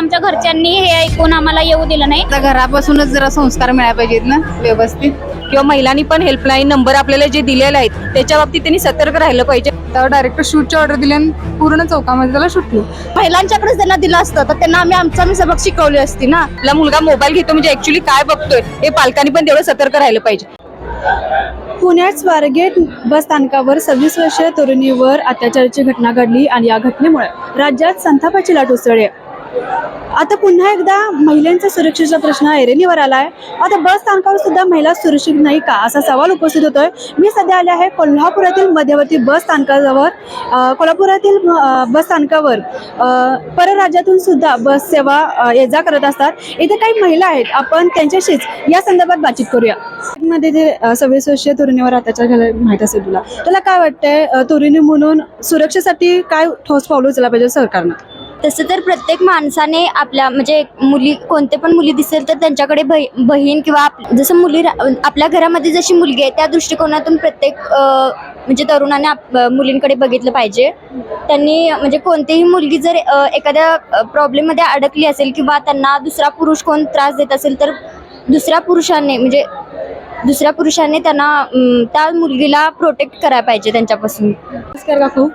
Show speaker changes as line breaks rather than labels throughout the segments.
आमच्या घरच्यांनी हे ऐकून आम्हाला येऊ दिलं नाही.
आता घरापासूनच जरा संस्कार मिळायला पाहिजेत ना व्यवस्थित?
किंवा महिलांनी पण हेल्पलाईन नंबर आपल्याला जे दिलेले आहेत त्याच्या बाबतीत त्यांनी सतर्क राहिलं पाहिजे.
त्यावर डायरेक्ट शूटची ऑर्डर दिली आणि पूर्ण चौकामध्ये त्याला शूटलो
महिलांच्याकडे त्यांना दिलं असतं तर त्यांना आम्ही आमचा आम्ही सबक शिकवली असती ना.
आपला मुलगा मोबाईल घेतो म्हणजे ऍक्च्युली काय बघतोय हे पालकांनी पण तेवढं सतर्क राहिलं पाहिजे.
पुण्यात स्वारगेट बस स्थानकावर सव्वीस वर्षीय तरुणीवर अत्याचाराची घटना घडली आणि या घटनेमुळे राज्यात संतापाची लाट उसळली आहे. आता पुन्हा एकदा महिलांचा सुरक्षेचा प्रश्न ऐरणीवर आलाय. आता बस स्थानकावर सुद्धा महिला सुरक्षित नाही का? असा सवाल उपस्थित होतोय. मी सध्या आले आहे कोल्हापुरातील मध्यवर्ती बस स्थानकाजवळ. कोल्हापुरातील बस स्थानकावर. परराज्यातून सुद्धा बस सेवा ये जा करत असतात. इथे काही महिला आहेत. आपण त्यांच्याशीच या संदर्भात बातचीत करूया. मध्ये ते सव्वीस वर्षीय तरुणीवर अत्याचार झाला माहीत असेल तुला. तुला काय वाटतंय तुरुणी तरुणी म्हणून सुरक्षेसाठी काय ठोस पावलं उचलला पाहिजे सरकारनं?
तसं तर प्रत्येक माणसाने आपल्या म्हणजे मुली कोणते पण मुली दिसेल तर त्यांच्याकडे बही- बहीण किंवा आप- जसं मुली रा- आपल्या घरामध्ये जशी मुलगी आहे त्या दृष्टिकोनातून प्रत्येक म्हणजे तरुणाने आप- मुलींकडे बघितलं पाहिजे. त्यांनी म्हणजे कोणतीही मुलगी जर एखाद्या प्रॉब्लेममध्ये अडकली असेल किंवा त्यांना दुसरा पुरुष कोण त्रास देत असेल तर दुसऱ्या पुरुषाने म्हणजे दुसऱ्या पुरुषाने त्यांना त्या मुलगीला प्रोटेक्ट करायला पाहिजे त्यांच्यापासून.
नमस्कार काकू.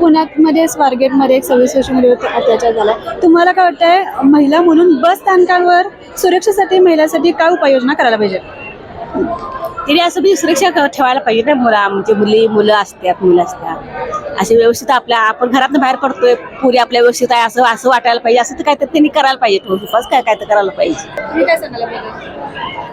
पुण्यात मध्ये स्वारगेटमध्ये एक सव्वीस वर्ष मुलीवर अत्याचार झाला. तुम्हाला काय वाटतंय महिला म्हणून बस स्थानकावर सुरक्षेसाठी महिलांसाठी काय उपाययोजना करायला पाहिजे?
तिने असं बी सुरक्षा क- ठेवायला पाहिजे ना मुला म्हणजे मुली मुलं असतात मुलं असतात. असे व्यवस्थित आपल्या आपण घरातून बाहेर पडतोय पुरी आपल्या व्यवस्थित आहे असं असं वाटायला पाहिजे. असं तर काय तर त्यांनी करायला पाहिजे. ठोस काय काय तर करायला पाहिजे
तुम्ही काय सांगायला पाहिजे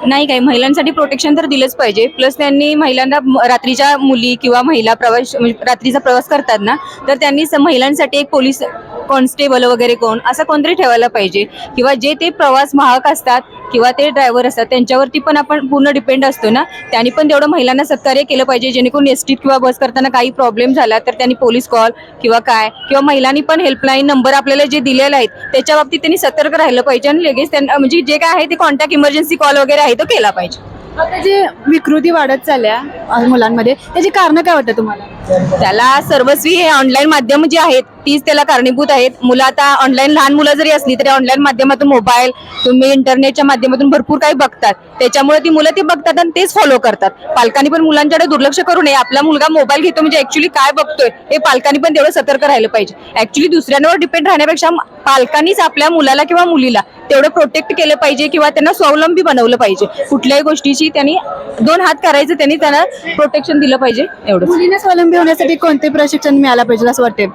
नाही काही महिलांसाठी प्रोटेक्शन तर दिलंच पाहिजे. प्लस त्यांनी महिलांना रात्रीच्या मुली किंवा महिला प्रवास म्हणजे रात्रीचा प्रवास करतात ना तर त्यांनी स- महिलांसाठी एक पोलीस कॉन्स्टेबल वगैरे कोण असं कोणतरी ठेवायला पाहिजे. किंवा जे ते प्रवास महाक असतात किंवा ते ड्रायव्हर असतात त्यांच्यावरती पण आपण पूर्ण डिपेंड असतो ना. त्यांनी पण तेवढं महिलांना सत्कार्य केलं पाहिजे जेणेकरून एस टीत किंवा बस करताना काही प्रॉब्लेम झाला तर त्यांनी पोलीस कॉल किंवा काय किंवा महिलांनी पण हेल्पलाईन नंबर आपल्याला जे दिलेले आहेत त्याच्या बाबतीत त्यांनी सतर्क राहिलं पाहिजे आणि लगेच त्यांना म्हणजे जे काय आहे ते कॉन्टॅक्ट इमर्जन्सी कॉल वगैरे आहे तो केला पाहिजे.
आता जे विकृती वाढत चालल्या मुलांमध्ये त्याची कारणं काय वाटतं तुम्हाला?
त्याला सर्वस्वी हे ऑनलाईन माध्यम जे आहेत तीच त्याला कारणीभूत आहेत. मुलं आता ऑनलाईन लहान मुलं जरी असली तरी ऑनलाईन माध्यमातून मोबाईल तुम्ही इंटरनेटच्या माध्यमातून भरपूर काही बघतात. त्याच्यामुळे ती मुलं ती बघतात आणि तेच फॉलो करतात. पालकांनी पण मुलांच्याकडे दुर्लक्ष करू नये. आपला मुलगा मोबाईल घेतो म्हणजे ऍक्च्युली काय बघतोय हे पालकांनी पण तेवढं सतर्क राहिलं पाहिजे. ऍक्च्युली दुसऱ्यांवर डिपेंड राहण्यापेक्षा पालकांनीच आपल्या मुलाला किंवा मुलीला तेवढं प्रोटेक्ट केलं पाहिजे किंवा त्यांना स्वावलंबी बनवलं पाहिजे. कुठल्याही गोष्टीची त्यांनी दोन हात करायचं त्यांनी त्यांना प्रोटेक्शन दिलं पाहिजे एवढं
मुलींना स्वावलंबी होण्यासाठी कोणते प्रशिक्षण मिळालं पाहिजे असं वाटते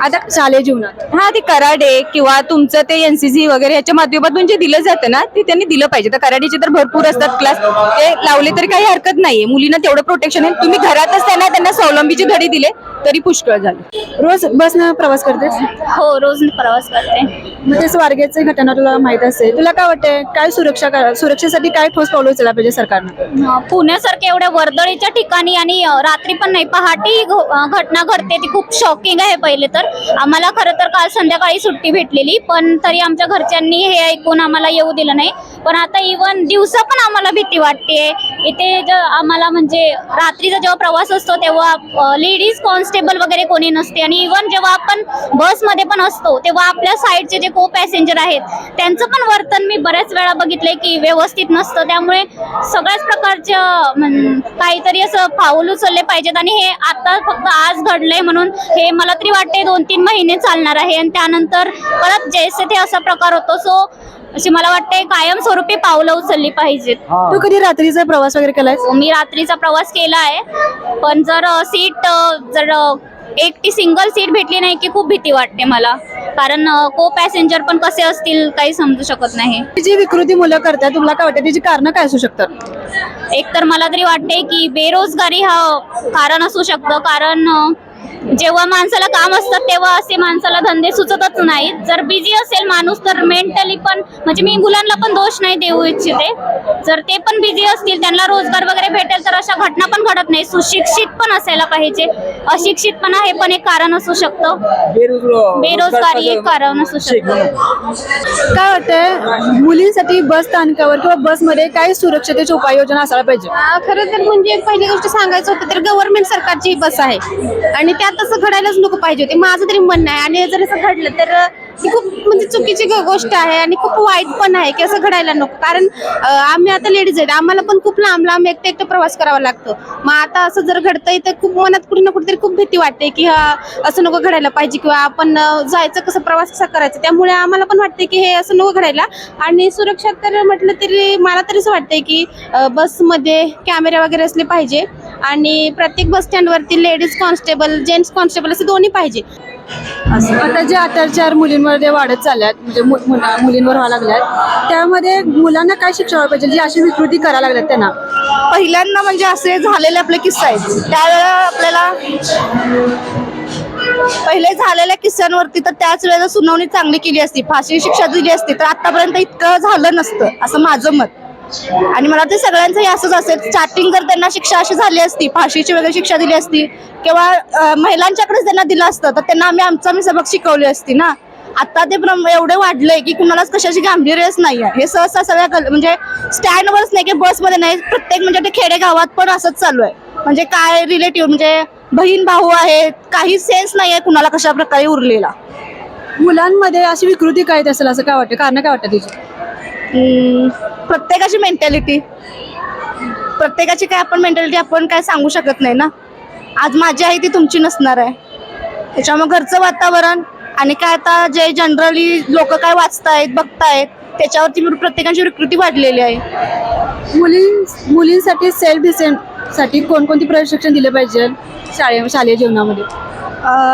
आता शालेय जीवनात.
हा ते कराडे किंवा तुमचं ते एनसीसी वगैरे याच्या माध्यमातून जे दिलं जातं ना ते त्यांनी दिलं पाहिजे. तर कराडीचे तर भरपूर असतात क्लास ते लावले तरी काही हरकत नाहीये. मुलींना तेवढं प्रोटेक्शन आहे. तुम्ही घरातच त्यांना त्यांना स्वावलंबीचे धडे दिले तरी पुष्कळ झाले.
रोज बसनं प्रवास करते
हो रोज प्रवास करते.
मग ते स्वारगेटची घटना तुला माहीत असेल. तुला काय वाटतंय? काय सुरक्षा करा- सुरक्षेसाठी काय ठोस पावलं उचलला पाहिजे सरकारनं?
अं, पुण्यासारख्या एवढ्या वर्दळीच्या ठिकाणी आणि अं, रात्री पण नाही पहाटे ही घ- अं, घटना घडते ती खूप शॉकिंग आहे पहिले तर. आम्हाला खरं तर काल संध्याकाळी सुट्टी भेटलेली पण तरी आमच्या घरच्यांनी हे ऐकून आम्हाला येऊ दिलं नाही. पण आता इवन दिवसा पण आम्हाला भीती वाटते. इथे ज आम्हाला म्हणजे रात्रीचा जेव्हा प्रवास असतो तेव्हा लेडीज कॉन्स्टेबल वगैरे कोणी नसते. आणि इवन जेव्हा आपण बसमध्ये पण असतो तेव्हा आपल्या साईडचे जे को पॅसेंजर आहेत त्यांचं पण वर्तन मी बऱ्याच वेळा बघितलंय की व्यवस्थित नसतं. त्यामुळे सगळ्याच प्रकारचं काहीतरी असं पाऊल उचलले पाहिजेत. आणि हे आता फक्त आज घडलंय म्हणून हे मला तरी वाटते दोन तीन महिने चालणार आहे. आणि त्यानंतर परत जैसे ते असा प्रकार होतो. सो अशी मला वाटते कायमस्वरूपी पावलं उचलली पाहिजेत.
तू कधी रात्रीचा प्रवास वगैरे केलाय
मी रात्रीचा प्रवास केला आहे. पण जर सीट जर एकटी सिंगल सीट भेटली नाही की खूप भीती वाटते मला. कारण को पॅसेंजर पण कसे असतील काही समजू शकत नाही.
जी विकृती मुलं करतात तुला काय वाटतं त्याची कारण काय असू शकतात?
एक तर मला तरी वाटते की बेरोजगारी हा कारण असू शकतं. कारण जेव्हा माणसाला काम असतात तेव्हा असे माणसाला धंदे सुचतच नाहीत. जर बिझी असेल माणूस तर मेंटली पण म्हणजे मी मुलांना पण दोष नाही देऊ इच्छिते. जर ते पण बिझी असतील त्यांना रोजगार वगैरे भेटेल तर अशा घटना पण घडत नाही. सुशिक्षित पण असायला पाहिजे. अशिक्षितपणा हे पण एक कारण असू शकतं. बेरोजगारी एक कारण असू शकतं.
काय वाटतंय? मुलींसाठी बस स्थानकावर किंवा बसमध्ये काय सुरक्षतेची उपाययोजना असायला पाहिजे.
खरं तर म्हणजे पहिली गोष्ट सांगायचं होतं तर गव्हर्नमेंट सरकारची ही बस आहे. आणि त्यात तसं घडायलाच नको पाहिजे होते. माझं तरी म्हणणं आहे आणि जर असं घडलं तर खूप म्हणजे चुकीची गोष्ट आहे आणि खूप वाईट पण आहे की असं घडायला नको. कारण आम्ही आता लेडीज आहेत आम्हाला पण खूप लांब लांब एकटं एकटं प्रवास करावा लागतो. मग आता असं जर घडतंय तर खूप मनात कुठे ना कुठेतरी खूप भीती वाटते की हा असं नको घडायला पाहिजे किंवा आपण जायचं कसं प्रवास कसा करायचा. त्यामुळे आम्हाला पण वाटते की हे असं नको घडायला. आणि सुरक्षा तर म्हटलं तरी मला तरी असं वाटतंय की बसमध्ये कॅमेरे वगैरे असले पाहिजे. आणि प्रत्येक बस स्टँडवरती लेडीज कॉन्स्टेबल जेंट्स कॉन्स्टेबल असे दोन्ही पाहिजे.
आता जे अत्याचार मुलींवर जे वाढत चालल्यात म्हणजे मु- मुला- मुलींवर व्हायला लागल्यात त्यामध्ये मुलांना काय शिक्षा व्हायला पाहिजे? जी अशी विकृती करायला लागल्यात त्यांना.
पहिल्यांदा म्हणजे असे झालेले आपले किस्से आहेत. त्यावेळेला आपल्याला पहिले झालेल्या किस्स्यांवरती तर त्याच वेळेला सुनावणी चांगली केली असती फाशी शिक्षा दिली असती तर आतापर्यंत इतकं झालं नसतं असं माझं मत. आणि मला ते सगळ्यांचंही असंच असेल. स्टार्टिंग जर त्यांना शिक्षा अशी झाली असती फाशीची वगैरे शिक्षा दिली असती किंवा महिलांच्याकडेच त्यांना दिलं असतं तर त्यांना आम्ही आमचा मी सबक शिकवली असती ना? आता ते एवढे वाढलंय की कुणालाच कशाची गांभीर्यच नाही आहे हे सहसा सगळ्या म्हणजे स्टँडवरच नाही की बसमध्ये नाही प्रत्येक म्हणजे ते खेडेगावात पण असंच चालू आहे. म्हणजे काय रिलेटिव्ह म्हणजे बहीण भाऊ आहेत काही सेन्स नाही आहे कुणाला कशा प्रकारे उरलेला.
मुलांमध्ये अशी विकृती काय असेल असं काय वाटतं? कारण काय वाटतं तिची?
प्रत्येकाची मेंटॅलिटी प्रत्येकाची काय आपण मेंटॅलिटी आपण काय सांगू शकत नाही ना? आज माझी आहे ती तुमची नसणार आहे. त्याच्यामुळे घरचं वातावरण आणि काय आता जे जनरली लोक काय वाचतायत बघतायत त्याच्यावरती प्रत्येकाची विकृती वाढलेली आहे.
मुलीं मुलींसाठी सेल्फ डिफेन्ससाठी कोणकोणती प्रशिक्षण दिले पाहिजे शाळे शालेय जीवनामध्ये?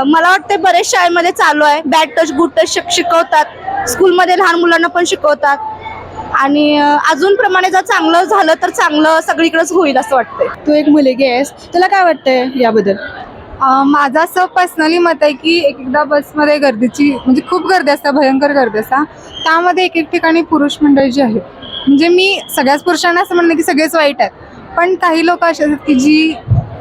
मला वाटतं बरेच शाळेमध्ये चालू आहे. बॅड टच गुड टच शिक शिकवतात. स्कूलमध्ये लहान मुलांना पण शिकवतात. आणि अं, अजून प्रमाणे जर चांगलं झालं तर चांगलं सगळीकडेच होईल असं वाटतंय.
तू एक मुलगी आहेस. तुला काय वाटतंय याबद्दल?
माझं असं पर्सनली मत आहे की एक एकदा बसमध्ये गर्दीची म्हणजे खूप गर्दी असते भयंकर गर्दी असता त्यामध्ये एक एक ठिकाणी पुरुष मंडळी जी आहेत म्हणजे मी सगळ्याच पुरुषांना असं म्हणणं की सगळेच वाईट आहेत. पण काही लोक असे आहेत की जी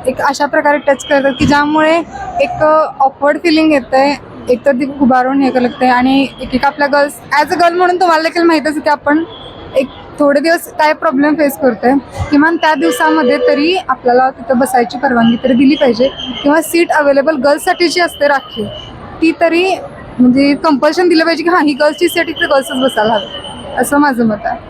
एक अशा प्रकारे टच करतात की ज्यामुळे एक ऑकवर्ड फिलिंग येतं आहे एकतर ती उभारून हे लागते आणि एक एक आपल्या गर्ल्स ॲज अ गर्ल म्हणून तुम्हाला देखील माहीतच आहे की आपण एक थोडे दिवस काय प्रॉब्लेम फेस करतोय. किमान त्या दिवसामध्ये तरी आपल्याला तिथं बसायची परवानगी तरी दिली पाहिजे. किंवा सीट अवेलेबल गर्ल्ससाठी जी असते राखीव ती तरी म्हणजे कंपल्शन दिलं पाहिजे की हां ही गर्ल्सची सीट इथे गर्ल्सच बसायला हवी. असं माझं मत आहे.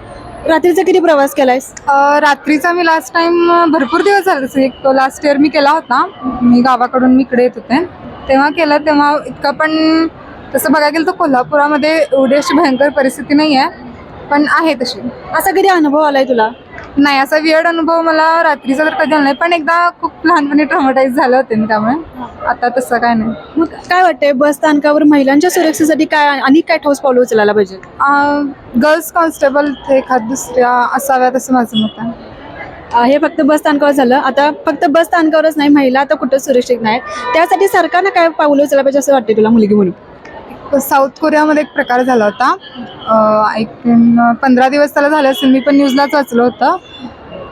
रात्रीचा किती प्रवास केलायस?
रात्रीचा मी लास्ट टाइम भरपूर दिवस झाले एक लास्ट इयर मी केला होता. मी गावाकडून मी इकडे येत होते. तेव्हा केला तेव्हा इतका पण तसं बघायला गेलं तर कोल्हापुरामध्ये एवढी अशी भयंकर परिस्थिती नाही आहे पण आहे तशी.
असा कधी अनुभव आलाय तुला?
नाही असा वियर्ड अनुभव मला रात्रीचा तर कधी आला नाही पण एकदा खूप लहानपणी ट्रॉमटाईज झालं होते मी त्यामुळे. आता तसं काय नाही.
मग काय वाटतंय बस स्थानकावर महिलांच्या सुरक्षेसाठी काय आणि काय ठोस पावलं उचलायला पाहिजे?
गर्ल्स कॉन्स्टेबल एखाद दुसऱ्या असाव्यात असं माझं मत आहे.
हे फक्त बस स्थानकावर झालं. आता फक्त बस स्थानकावरच नाही महिला आता कुठं सुरक्षित नाही त्यासाठी सरकारनं काय पाऊल उचलायला पाहिजे असं वाटतं तुला मुलगी म्हणून?
साऊथ कोरियामध्ये एक प्रकार झाला होता. आय पंधरा दिवस त्याला झाले असेल मी पण न्यूजलाच वाचलं होतं.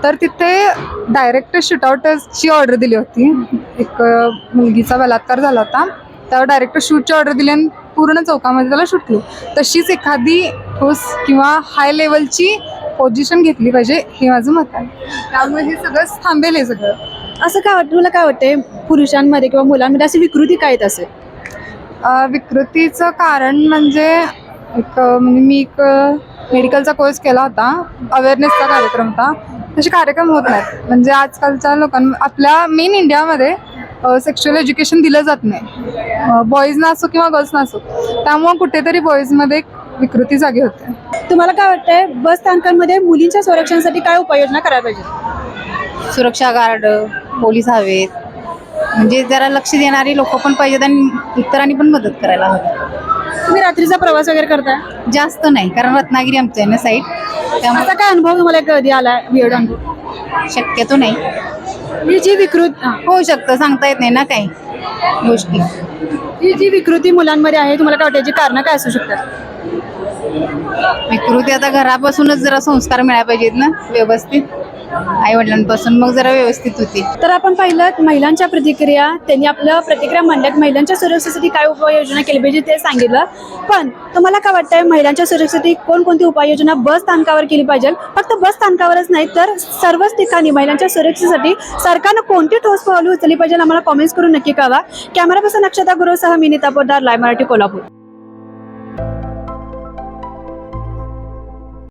तर तिथे डायरेक्ट शूटआउटची ऑर्डर दिली होती. एक मुलगीचा बलात्कार झाला होता. त्यावर डायरेक्ट शूटची ऑर्डर दिली आणि पूर्ण चौकामध्ये त्याला शूट तशीच एखादी ठोस किंवा हाय लेवलची पोझिशन घेतली पाहिजे हे माझं मत आहे. त्यामुळे हे सगळंच थांबेल हे सगळं.
असं काय वाटतं? तुला काय वाटतंय? पुरुषांमध्ये किंवा मुलांमध्ये अशी विकृती काय येत असेल?
अ, विकृतीचं कारण म्हणजे एक अ, म्हणजे मी एक मेडिकलचा कोर्स केला होता. अवेअरनेसचा कार्यक्रम होता. तसे कार्यक्रम होत नाहीत. म्हणजे आजकालच्या लोकांना आपल्या मेन इंडियामध्ये सेक्शुअल एज्युकेशन दिलं जात नाही. बॉईजना असो किंवा गर्ल्सना असो त्यामुळं कुठेतरी बॉईजमध्ये एक विकृती जागी होते.
तुम्हाला काय वाटतंय बस स्थानकांमध्ये मुलींच्या संरक्षणासाठी काय उपाययोजना करायला पाहिजे?
सुरक्षा गार्ड पोलीस हवेत. म्हणजे जरा लक्ष देणारी लोक पण पाहिजेत आणि इतरांनी पण मदत करायला हवी.
तुम्ही रात्रीचा प्रवास वगैरे करताय?
जास्त नाही कारण रत्नागिरी आमचं आहे ना साईड त्यामुळे
असा काय अनुभव तुम्हाला कधी आला वेळ अनुभव
शक्यतो नाही.
ही जी विकृत हा.
होऊ शकतं सांगता येत नाही ना काही गोष्टी.
ही जी विकृती मुलांमध्ये आहे तुम्हाला काय वाटतं याची कारणं काय असू शकतात?
विकृती आता घरापासूनच जरा संस्कार मिळायला पाहिजेत ना व्यवस्थित. आई वडिलांपासून मग जरा व्यवस्थित होती
तर आपण पाहिलं महिलांच्या प्रतिक्रिया त्यांनी आपल्या प्रतिक्रिया मांडल्यात. महिलांच्या सुरक्षेसाठी काय उपाययोजना केली पाहिजे ते सांगितलं. पण तुम्हाला काय वाटतंय महिलांच्या सुरक्षेसाठी कोणकोणती उपाययोजना बस स्थानकावर केली पाहिजे? फक्त बस स्थानकावरच नाही तर सर्वच ठिकाणी महिलांच्या सुरक्षेसाठी सरकारनं कोणती ठोस पावले उचलली पाहिजे आम्हाला कॉमेंट्स करून नक्की कळवा. कॅमेरा पर्सन अक्षता गुरुसह मी नीता पोदार लाय मराठी कोल्हापूर.